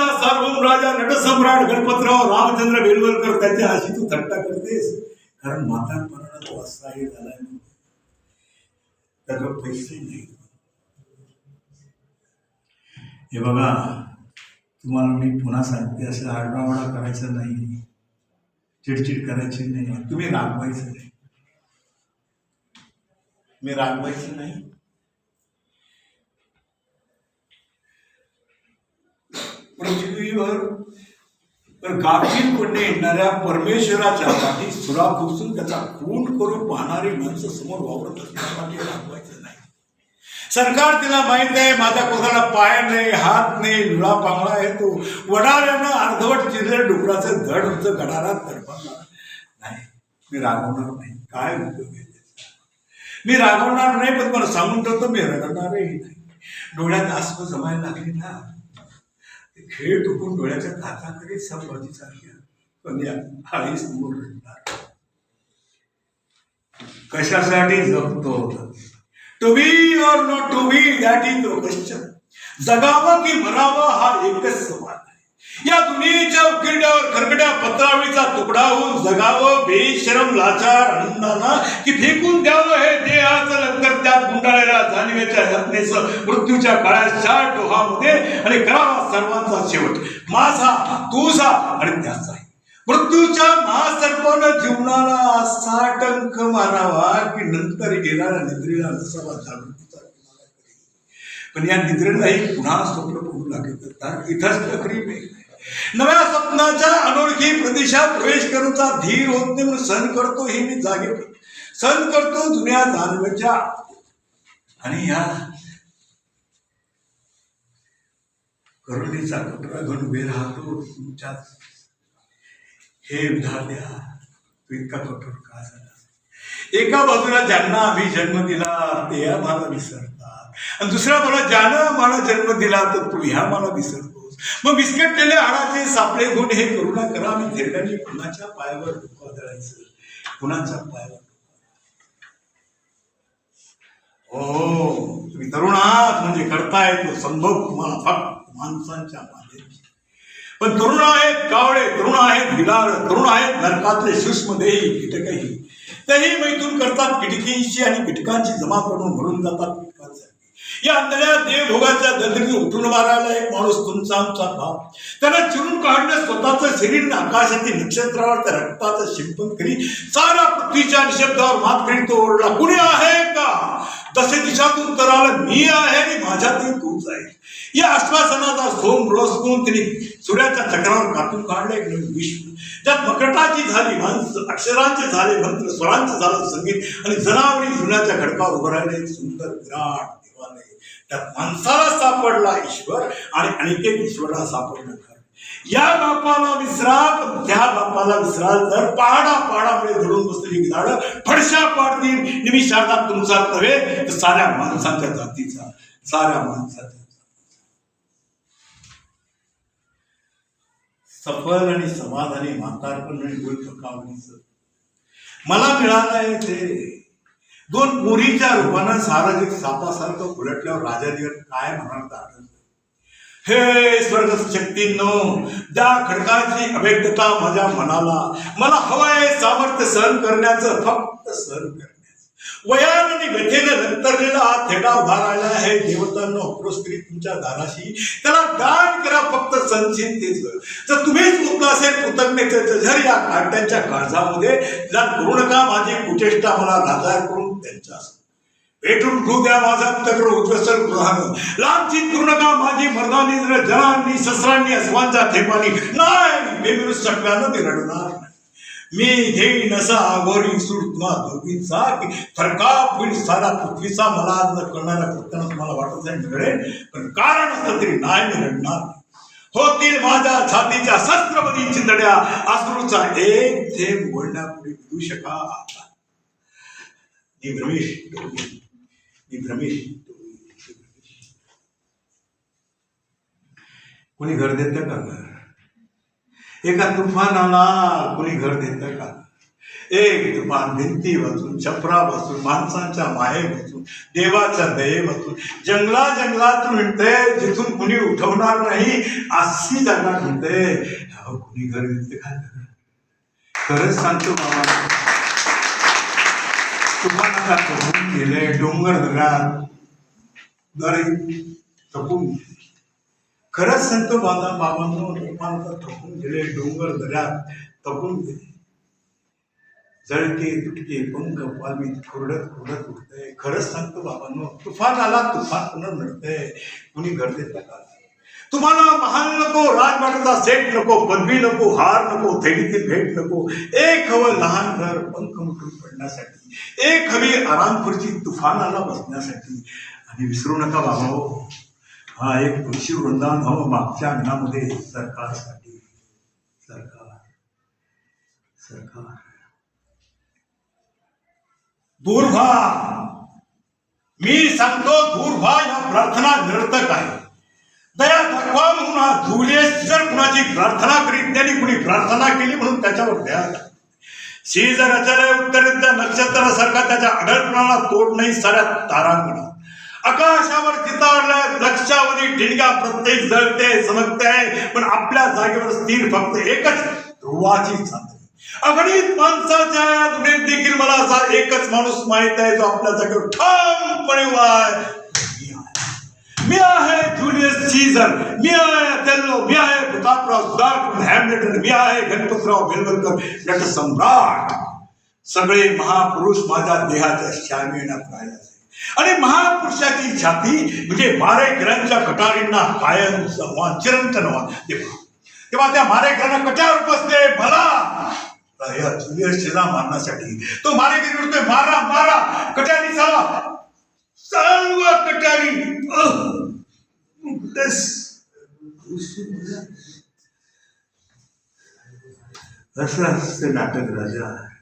मातीचा सार्वभौम राजा नटसम्राट गणपतराव, रामचंद्र बेलवलकर त्याच्या अशी तू थट्टा करतेस. कारण म्हातारपणाला तो असहाय्य झालाय. त्याच्यावर पैसे नाही हे बघा, तुम्हाला मी पुन्हा सांगते, असं आरडाओरडा करायचा नाही. चिडचिड करायची नाही. तुम्ही रागवायचं नाही. मी रागवायचं नाही. पृथ्वीवर. तर गाफील येणाऱ्या परमेश्वराच्या साठी सुरा खुसून त्याचा खून करून पाहणारी माणसं समोर वावरत असण्यासाठी रागवायचं नाही. सरकार तिला माहीत नाही माझ्या कोणाला पाय नाही हात नाही लुळा पांगळा आहे तो. वडाऱ्यानं अर्धवट चिरले डुकराचं धड उंच गडारात तडपणार नाही. मी रागवणार नाही. काय उपयोग आहे मी रागवणार नाही पण मला सांगून ठेवतो मी रडणारही नाही. डोळ्यात आसप जमायला लागली ना. ते खेळ टुकून डोळ्याच्या काचाकडे संभाजी सारख्या पण या आळी समोर रडणार. कशासाठी जगतो to be or not to be that is the question जगावं की मरावं हा एकच सवाल. या दुनियेच्या उकिरड्यावर खरकड्या पत्रावळीचा तुकडा होऊन जगावं बेशरम लाचार आनंदाना की फेकून द्यावं हे देहाचं लंकर त्यात गुंडाळलेल्या जाणीवेच्या यातनेच मृत्यूच्या काळाच्या डोहामध्ये आणि करावा सर्वांचा शेवट. माझा तुझा आणि त्याचा मृत्यूच्या महासर्पानं जीवनाला असा टंक मारावा की नंतर येणाऱ्या निद्रेला नसावा जागृतीचा पण या निद्रेलाही पुन्हा स्वप्न पडू लागेल तर इथंच नोकरी नव्या स्वप्नाच्या अनोळखी प्रदेशात प्रवेश करूचा धीर होत नाही म्हणून सहन करतो हे मी जागे सहन करतो जुन्या जाणव्याच्या आणि या करुणीचा कटोरा घेऊन उभे राहतो तुमच्या हे विधात्या तू इतका कठोर का झाला? एका बाजूला ज्यांना आम्ही जन्म दिला ते आम्हाला विसरतो. आणि दुसऱ्या मला ज्यानं मला जन्म दिला तर तू ह्या मला विसरतोस मग विस्कटलेले हाडाचे सापळे गुण हे करुणा करा आणि थेरड्याने कुणाच्या पायावर डोकं दळायचं कुणाच्या पायावर हो तुम्ही तरुणात म्हणजे करताय तो संभव तुम्हाला फक्त माणसांच्या माध्यमातून. पण तरुण आहेत कावळे तरुण आहेत गिलार तरुण आहेत नरकातले सूक्ष्मदेही कीटकही. तेही मैथून करतात किटकींशी आणि कीटकांची जमा करून भरून जातात. या अंधळ्या देवभोगाच्या दंडकी उठून मारायला एक माणूस तुमचा आमचा भाव त्याला चिरून काढणं स्वतःचं शरीर आकाशातील नक्षत्रावर त्या रक्ताचं शिंपण करी सारा पृथ्वीच्या निशब्दावर मात करीत तो ओरडला कुणी आहे का? तसे दिशातून तर आलं मी आहे आणि माझ्यातही तूच आहे. या आश्वासनाचा सोम रोसकून तिने सूर्याच्या चक्रावर कापून काढले एक नवीन विश्व. ज्यात मकटाची झाली माणसं अक्षरांचे झाले मंत्र स्वरांचं झालं संगीत आणि जनावरी जुन्याच्या खडकावर उभं राहिले सुंदर विराट देवालय त्या माणसाला सापडला ईश्वर आणि अनिकेत ईश्वराला सापडलं खरं या बापाला विसरा पण त्या बापाला विसराल तर पहाडा पहाडामुळे धडून बसलेली गिधाडं फडशा पाडतील. निमिषार्धात तुमचा नव्हे तर साऱ्या माणसांच्या जातीचा साऱ्या माणसाच्या सफल आणि समाधानी म्हातारपण आणि गुलपकावणीचं मला मिळालंय ते. दोन पुरीच्या रूपानं सार्वजनिक सापासारखं उलटल्यावर राजादेव काय म्हणाल हे स्वर्ग शक्तींनो ज्या खडकाची अभेद्यता माझ्या मनाला मला हवंय सामर्थ्य सहन करण्याचं फक्त सहन करण्याचं. वयान आणि व्यथेनं रंतरलेला हा थेटा उभा राहिला आहे देवतांना अप्रोस्त्री तुमच्या दाराशी त्याला दान करा फक्त संचिंतेच जर तुम्हीच असेल कृतज्ञतेचं झर या काळजामध्ये. जर करू नका माझी कुचेष्टा मला लाचार करून त्यांच्या भेटून घेऊ द्या माझा तक्र उद्वसन गृहानं. लांचित करू नका माझी मर्दानी जनांनी ससरांनी अस्वांच्या थेपानी. नाही बेमिरू सटव्यानं मी रडणार मी घेईन असा आगोरी सूर दोघींचा की फरका होईल सारा पृथ्वीचा. मला आज न करणाऱ्या कृत्यानं तुम्हाला वाटत आहे मिळेल. पण कारण असलं तरी नाही मी रडणार नाही. होतील माझ्या छातीच्या शस्त्रपदी चिंतड्या अश्रूचा एक थेंब बोलण्यापुढे विदू शका. मी भ्रमेश डोळे. भ्रमेश कोणी घर देत का घर? एका तुफानाला कोणी घर देत का एक तुफान भिंती वाचून छपरा बसून माणसांच्या माये बसून देवाचा दये बसून जंगला जंगलात म्हणते जिथून कुणी उठवणार नाही अशी जागा म्हणते अहो, कुणी घर मिळते काय खरंच सांगतो बाबा तुम्हाला तपून गेले डोंगर दगडात दरी तपून गेले. खरंच सांगतो बाबा बाबांनो तुम्हाला थकून गेले डोंगर दऱ्यात तपून गेले. जळके तुटके पंख पालवी खुरडत खुरडत उठतंय. खरंच सांगतो बाबांनो तुफान आला तुफान पुन्हा नडतंय. कुणी गर्दीत नका तुम्हाला महान नको राजवाड्याचा सेट नको पदवी नको हार नको थैलीतील भेट नको. एक हवं लहान घर पंख मुठून पडण्यासाठी. एक हवी आराम खुर्ची तुफानाला बसण्यासाठी. आणि विसरू नका बाबा हो. हा एक तुळशी वृंदावन हवं हो, मागच्या अंगणामध्ये सरकारसाठी सरकार. सरकार. दूर मी सांगतो दूर या प्रार्थना निरर्थक आहे. दया दाखवा म्हणून हा धुलेस जर कुणाची प्रार्थना करीत त्यांनी कुणी प्रार्थना केली म्हणून त्याच्यावर दया जर अचलय उत्तरेत उत्तरेच्या नक्षत्रासारखा त्याच्या आढळपणाला तोड नाही साऱ्या तारांकडे आकाशावर चितारलंय लक्षावधी ठिणग्या प्रत्येक जळते चमकते पण आपल्या जागेवर स्थिर फक्त एकच ध्रुवाची चांदणी अगणित माणसाच्या या दुनियेत देखील मला असा एकच माणूस माहीत आहे जो आपल्या जागेवर ठामपणे उभा आहे. मी आहे. मी आहे जुलियस सीझर मी आहे अथेल्लो मी आहे प्रतापराव सुधाकर हॅमलेट मी आहे गणपतराव बेलवलकर. नट सम्राट सगळे महापुरुष माझ्या देहाच्या शामियानात राहिले आणि महापुरुषाची छाती म्हणजे मारेकऱ्यांच्या कटारींना कायम संवाद चिरंतन व्हावं. तेव्हा त्या मारेकऱ्यांना कट्यावर भला। मारण्यासाठी तो मारेकरी म्हणतोय मारा मारा। कट्यारी चाला सर्व कटारी असं नाटक राजा।